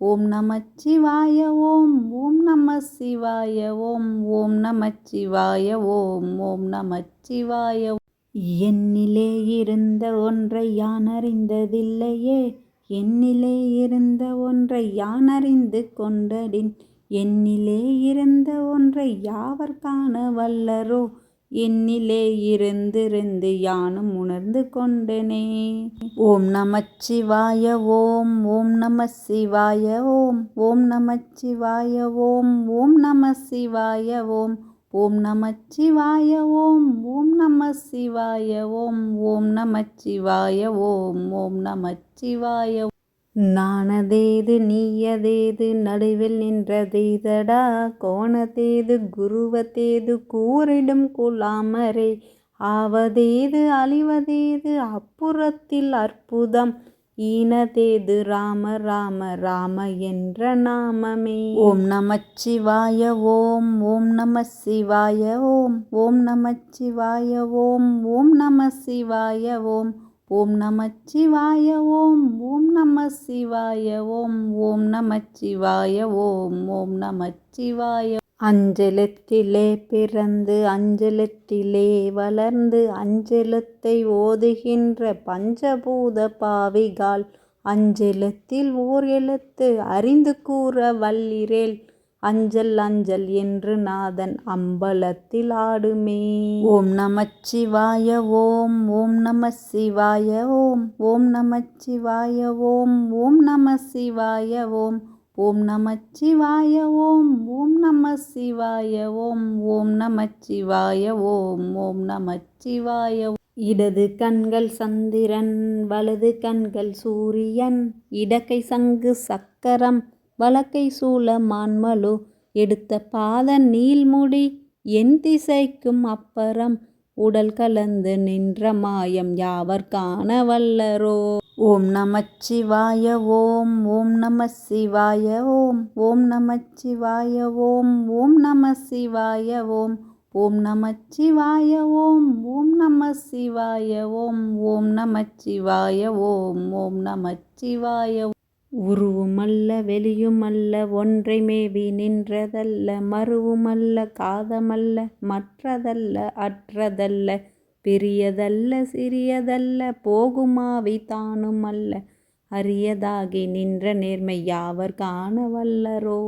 ஓம் நமச்சிவாய ஓம் ஓம் நம சிவாய ஓம் ஓம் நமச்சிவாய ஓம் ஓம் நமச்சிவாய என்னிலே இருந்த ஒன்றை யான் அறிந்ததில்லையே என்னிலே இருந்த ஒன்றை யான் அறிந்து கொண்டடின் என்னிலே இருந்த ஒன்றை யாவர் காண வல்லரோ என்னிலே இருந்திருந்து யானும் உணர்ந்து கொண்டனே. ஓம் நமச்சிவாய ஓம் ஓம் நம சிவாய ஓம் ஓம் நமச்சிவாய ஓம் ஓம் நம சிவாய ஓம் ஓம் நமச்சிவாய ஓம் ஓம் நம சிவாய ஓம் ஓம் நமச்சிவாய ஓம் ஓம் நமச்சிவாய நானதேது நீயதேது நடுவில் நின்றதேதடா கோணதேது குருவதேது கூறிடும் குலாமரே ஆவதேது அழிவதேது அப்புறத்தில் அற்புதம் ஈனதேது ராம ராம ராம என்ற நாமமே. ஓம் நமச்சிவாய ஓம் ஓம் நம சிவாய ஓம் ஓம் நமச்சிவாய ஓம் ஓம் நம சிவாய ஓம். ஓம் நமச்சிவாய ஓம் ஓம் நம சிவாய ஓம் ஓம் நமச்சிவாய ஓம் ஓம் நமச்சிவாய அஞ்சலத்திலே பிறந்து அஞ்சலத்திலே வளர்ந்து அஞ்சலத்தை ஓதுகின்ற பஞ்சபூத பாவிகால் அஞ்சலத்தில் ஓர் எழுத்து அறிந்து கூற வல்லிரேல் அஞ்சல் அஞ்சல் என்று நாதன் அம்பலத்தில் ஆடுமே. ஓம் நமச்சிவாய ஓம் ஓம் நம சிவாய ஓம் ஓம் நமச்சிவாய ஓம் ஓம் நம சிவாய ஓம் ஓம் நமச்சிவாய ஓம் ஓம் நம சிவாய ஓம் ஓம் நமச்சிவாய ஓம் ஓம் நமச்சிவாய இடது கண்கள் சந்திரன் வலது கண்கள் சூரியன் இடக்கை சங்கு சக்கரம் வழக்கை சூழ மான்மலு எடுத்த பாத நீள்முடி என் திசைக்கும் அப்பறம் உடல் கலந்து நின்ற மாயம் யாவர் காண வல்லரோ ஓம் நமச்சிவாய ஓம் ஓம் நம சிவாய ஓம் ஓம் நமச்சிவாய ஓம் ஓம் நம சிவாய ஓம் ஓம் நமச்சிவாய ஓம் ஓம் நம சிவாய ஓம் ஓம் நமச்சிவாய ஓம் ஓம் நமச்சிவாய உருவுமல்ல வெளியுமல்ல ஒன்றை மேவி நின்றதல்ல மறுவுமல்ல காதமல்ல மற்றதல்ல அற்றதல்ல பெரியதல்ல சிறியதல்ல போகுமாவி தானுமல்ல அரியதாகி நின்ற நேர்மை யாவர் காண வல்லரோ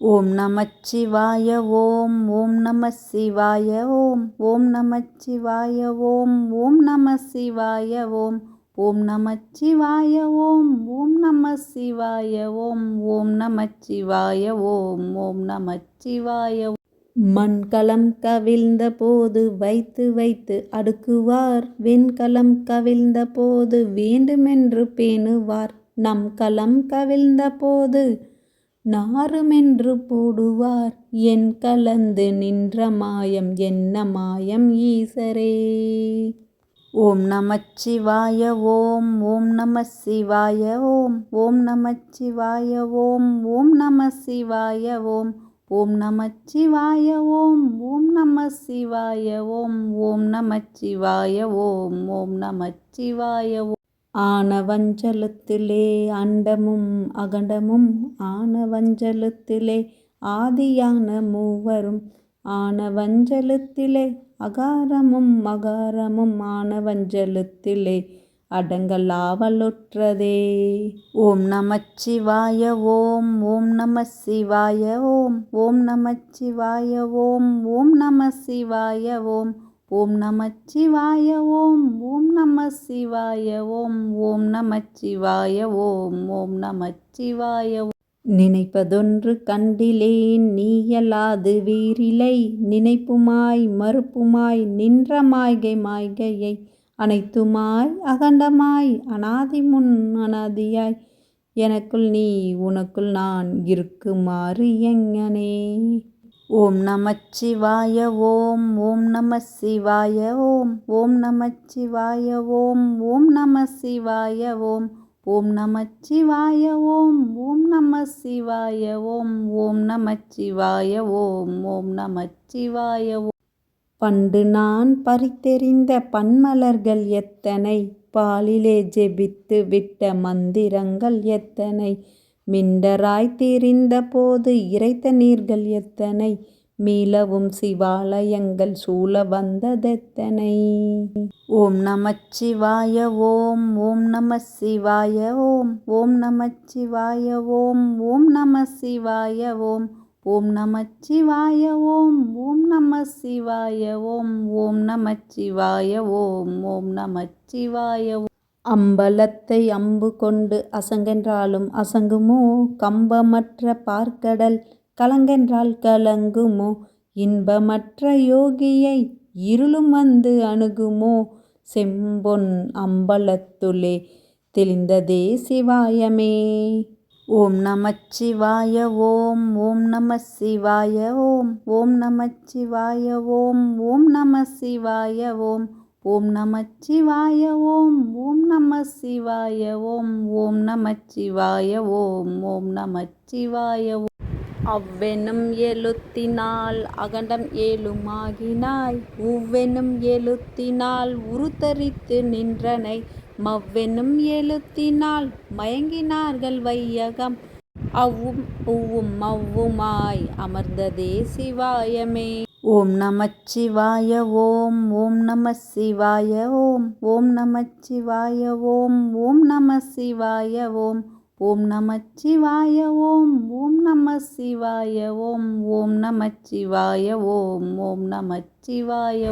ஓம் நமச்சிவாய ஓம் ஓம் நம சிவாய ஓம் ஓம் நமச்சிவாய ஓம் ஓம் நம சிவாய ஓம். ஓம் நமச்சிவாய ஓம் ஓம் நம சிவாய ஓம் ஓம் நமச்சிவாய ஓம் ஓம் நமச்சிவாய மண்கலம் கவிழ்ந்த போது வைத்து வைத்து அடுக்குவார் வெண்கலம் கவிழ்ந்த போது வேண்டுமென்று பேணுவார். நம் களம் கவிழ்ந்த போது நாருமென்று போடுவார். என் கலந்து நின்ற மாயம் என்ன மாயம் ஈசரே? ஓம் நமச்சிவாய ஓம் ஓம் நம சிவாய ஓம் ஓம் நமச்சிவாய ஓம் ஓம் நம சிவாய ஓம் ஓம் நமச்சிவாய ஓம் ஓம் நம சிவாய ஓம் ஓம் நமச்சிவாய ஓம் ஓம் நமச்சிவாய ஓம். ஆனவஞ்சலத்திலே அண்டமும் அகண்டமும் ஆனவஞ்சலத்திலே ஆதியான மூவரும் ஆனவஞ்சலத்திலே அகாரமும் மகாரமும் ஆனவஞ்சலத்திலே அடங்கலாவலுற்றதே. ஓம் நமச்சிவாய ஓம் ஓம் நம சிவாய ஓம் ஓம் நமச்சிவாய ஓம் ஓம் நம சிவாய ஓம் ஓம் நமச்சிவாய ஓம் ஓம் நம சிவாய ஓம் ஓம் நமச்சிவாய ஓம் ஓம் நமச்சிவாய நினைப்பதொன்று கண்டிலேன் நீயலாது வீரிலை நினைப்புமாய் மறுப்புமாய் நின்ற மாய்கை மாய்கையை அனைத்துமாய் அகண்டமாய் அனாதி முன் அனாதியாய் எனக்குள் நீ உனக்குள் நான் இருக்குமாறு எங்கனே. ஓம் நமச்சிவாய ஓம் ஓம் நம சிவாய ஓம் ஓம் நமச்சிவாய ஓம் ஓம் நம சிவாய ஓம். ஓம் நமச்சிவாய ஓம் ஓம் நம சிவாய ஓம் ஓம் நமச்சிவாய ஓம் ஓம் நமச்சிவாய ஓம். பண்டு நான் பறித்தெறிந்த பன்மலர்கள் எத்தனை? பாலிலே ஜெபித்து விட்ட மந்திரங்கள் எத்தனை? மிண்டராய் தீரிந்த போது இறைத்த நீர்கள் எத்தனை? மீளவும் சிவாலயங்கள் சூழ வந்ததெத்தனை. ஓம் நமச்சிவாய ஓம் ஓம் நம சிவாய ஓம் ஓம் நமச்சிவாய ஓம் ஓம் நம சிவாய ஓம் ஓம் நமச்சிவாய ஓம் ஓம் நம சிவாய ஓம் ஓம் நமச்சிவாய ஓம் ஓம் நமச்சிவாய ஓம். அம்பலத்தை அம்பு கொண்டு அசங்கென்றாலும் அசங்குமோ? கம்பமற்ற பார்க்கடல் கலங்கென்றால் கலங்குமோ? இன்பமற்ற யோகியை இருளும் வந்து அணுகுமோ? செம்பொன் அம்பலத்துளே தெளிந்ததே சிவாயமே. ஓம் நமச்சிவாய ஓம் ஓம் நம சிவாய ஓம் ஓம் நமச்சிவாய ஓம் ஓம் நம சிவாய ஓம் ஓம் நமச்சிவாய ஓம் ஓம் நம சிவாய ஓம் ஓம் நமச்சிவாய ஓம் ஓம் நமச்சிவாய ஓம். அவ்வெனும் எழுத்தினால் அகண்டம் ஏழுமாகினாய். உவ்வெனும் எழுத்தினால் உருத்தரித்து நின்றனை. மவ்வெனும் எழுத்தினால் மயங்கினார்கள் வையகம். அவ்வும் உவ்வும் மவ்வுமாய் அமர்ந்ததே சிவாயமே. ஓம் நமச்சிவாய ஓம் ஓம் நம சிவாய ஓம் ஓம் நமச்சிவாய ஓம் ஓம் நம சிவாய ஓம். ஓம் நமச்சிவாய ஓம் ஓம் நம சிவாய ஓம் ஓம் நமச்சிவாய ஓம் ஓம் நமச்சிவாய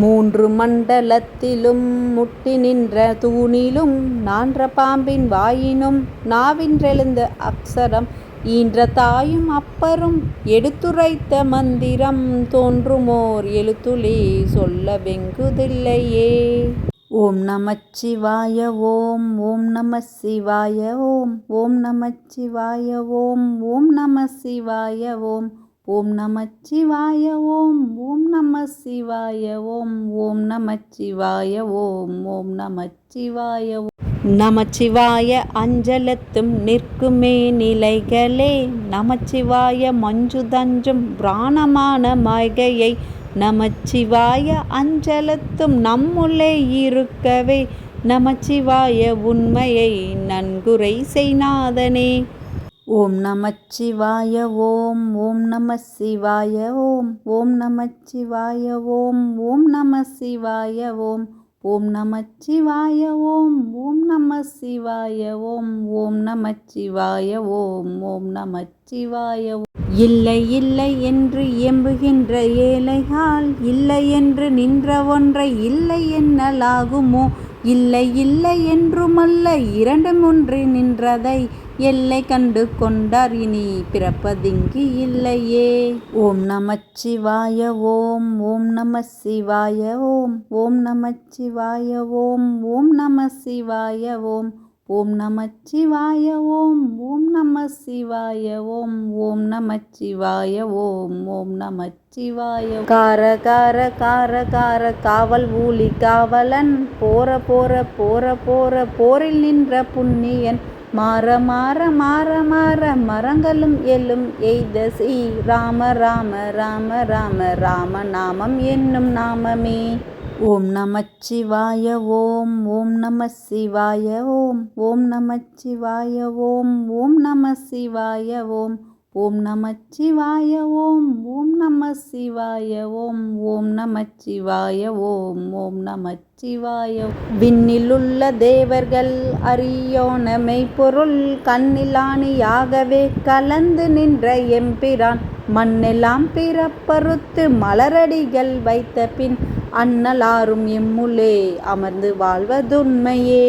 மூன்று மண்டலத்திலும் முட்டி நின்ற தூணிலும் நான்ற பாம்பின் வாயினும் நாவின்றெழுந்த அக்ஷரம் ஈன்ற தாயும் அப்பரும் எடுத்துரைத்த மந்திரம் தோன்றுமோர் எழுத்துளி சொல்ல வெங்குதில்லையே. ஓம் நமச்சிவாய ஓம் ஓம் நம சிவாய ஓம் ஓம் நமச்சிவாய ஓம் ஓம் நம சிவாய ஓம் ஓம் நமச்சிவாய ஓம் ஓம் நம சிவாய ஓம் ஓம் நமச்சிவாய ஓம் ஓம் நமச்சிவாய நமச்சிவாய அஞ்சலத்தும் நிற்குமே நிலைகளே நமச்சிவாய மஞ்சுதஞ்சும் பிராணமான மாய்கையை நமச்சிவாய அஞ்சலத்தும் நம்முள்ளே இருக்கவே நமச்சிவாய உண்மையை நன்குரை செய்நாதனே. ஓம் நமச்சிவாய ஓம் ஓம் நம சிவாய ஓம் ஓம் நமச்சிவாய ஓம் ஓம் நம சிவாய ஓம். ஓம் நமச்சிவாய ஓம் ஓம் நம சிவாய ஓம் ஓம் நமச்சிவாய ஓம் ஓம் நமச்சிவாய இல்லை இல்லை என்று எம்புகின்ற ஏழைகால் இல்லை என்று நின்ற ஒன்றை இல்லை என்னலாகுமோ? இல்லை இல்லை என்றுமல்ல இரண்டும் ஒன்று நின்றதை எல்லை கண்டு கொண்டார் இனி பிறப்பதிங்கு இல்லையே. ஓம் நமச்சிவாய ஓம் ஓம் நம சிவாய ஓம் ஓம் நமச்சிவாய ஓம் ஓம் நம சிவாய ஓம் ஓம் நமச்சிவாய ஓம் ஓம் நம சிவாய ஓம் ஓம் நமச்சிவாய ஓம் ஓம் நமச்சிவாய கார கார கார கார காவல் ஊலி காவலன் போற போற போற போற போரில் நின்ற புண்ணியன் மாற மாற மாற மாற மரங்களும் எல்லும் எய்த ஸ்ரீ ராம ராம ராம ராம ராம நாமம் என்னும் நாமமே. ஓம் நமச்சிவாய ஓம் ஓம் நம சிவாய ஓம் ஓம் நமச்சிவாய ஓம் ஓம் நம சிவாய ஓம். ஓம் நமச்சிவாய ஓம் ஓம் நம சிவாய ஓம் ஓம் நமச்சிவாய ஓம் ஓம் நமச்சிவாய விண்ணிலுள்ள தேவர்கள் அரியோன பொருள் கண்ணிலானியாகவே கலந்து நின்ற எம்பிரான். மண்ணெல்லாம் பிறப்பறுத்து மலரடிகள் வைத்த பின் அன்னலாரும் எம்முலே அமர்ந்து வாழ்வதுண்மையே.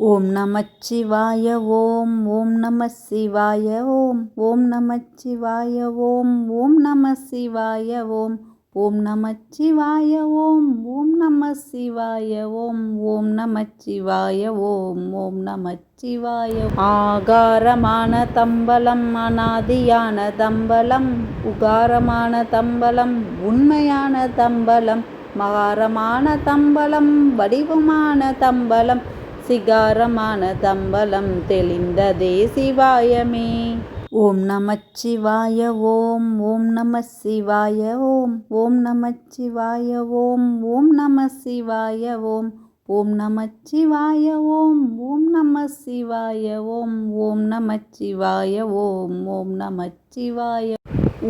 ஓம் நமச்சிவாய ஓம் ஓம் நம சிவாய ஓம் ஓம் நமச்சிவாய ஓம் ஓம் நம சிவாய ஓம் ஓம் நமச்சிவாய ஓம் ஓம் நம சிவாய ஓம் ஓம் நமச்சிவாய ஓம் ஓம் நமச்சிவாய ஆகாரமான தம்பலம் அனாதியான தம்பலம் உகாரமான தம்பலம் உண்மையான தம்பலம் மகாரமான தம்பலம் வடிவமான தம்பலம் சிகாரமான தம்பலம் தெளிந்ததே சிவாயமே. ஓம் நமச்சிவாய ஓம் ஓம் நம சிவாய ஓம் ஓம் நமச்சிவாய ஓம் ஓம் நம சிவாய ஓம் ஓம் நமச்சிவாய ஓம் ஓம் நம சிவாய ஓம் ஓம் நமச்சிவாய ஓம் ஓம் நமச்சிவாய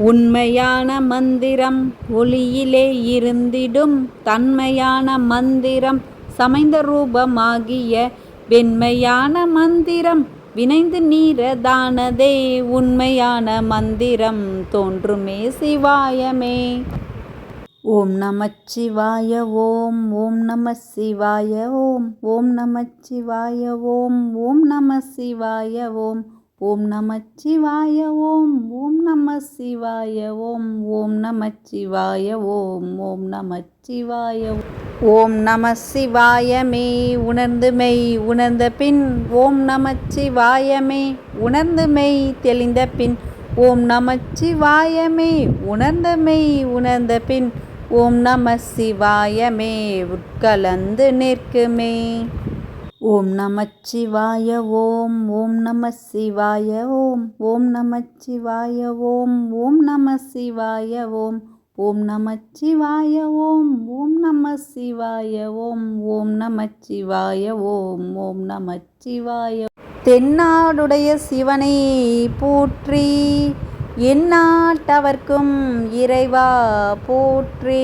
உண்மையான மந்திரம் ஒளியிலே இருந்திடும் தன்மையான மந்திரம் சமைந்த ரூபமாகிய வெண்மையான மந்திரம். வினைந்து நீரதானதே உண்மையான மந்திரம் தோன்றுமே சிவாயமே. ஓம் நமச்சிவாய ஓம் ஓம் நம சிவாய ஓம் ஓம் நமச்சிவாய ஓம் ஓம் நம சிவாய ஓம். ஓம் நமச்சிவாய ஓம் ஓம் நம சிவாய ஓம் ஓம் நமச்சிவாய ஓம் ஓம் நமச்சிவாய ஓம். நம சிவாயமே உணர்ந்து மெய் உணர்ந்த பின். ஓம் நமச்சிவாயமே உணர்ந்து மெய் தெளிந்த பின். ஓம் நமச்சிவாயமே உணர்ந்த மெய் உணர்ந்த பின். ஓம் நம சிவாயமே உட்கலந்து நிற்குமே. ஓம் நமச்சிவாய ஓம் ஓம் நம சிவாய ஓம் ஓம் நமச்சிவாய ஓம் ஓம் நம சிவாய ஓம் ஓம் நமச்சிவாய ஓம் ஓம் நம சிவாய ஓம் ஓம் நமச்சிவாய ஓம் ஓம் நமச்சிவாய தென்னாடுடைய சிவனை போற்றி எந்நாட்டவர்க்கும் இறைவா போற்றி.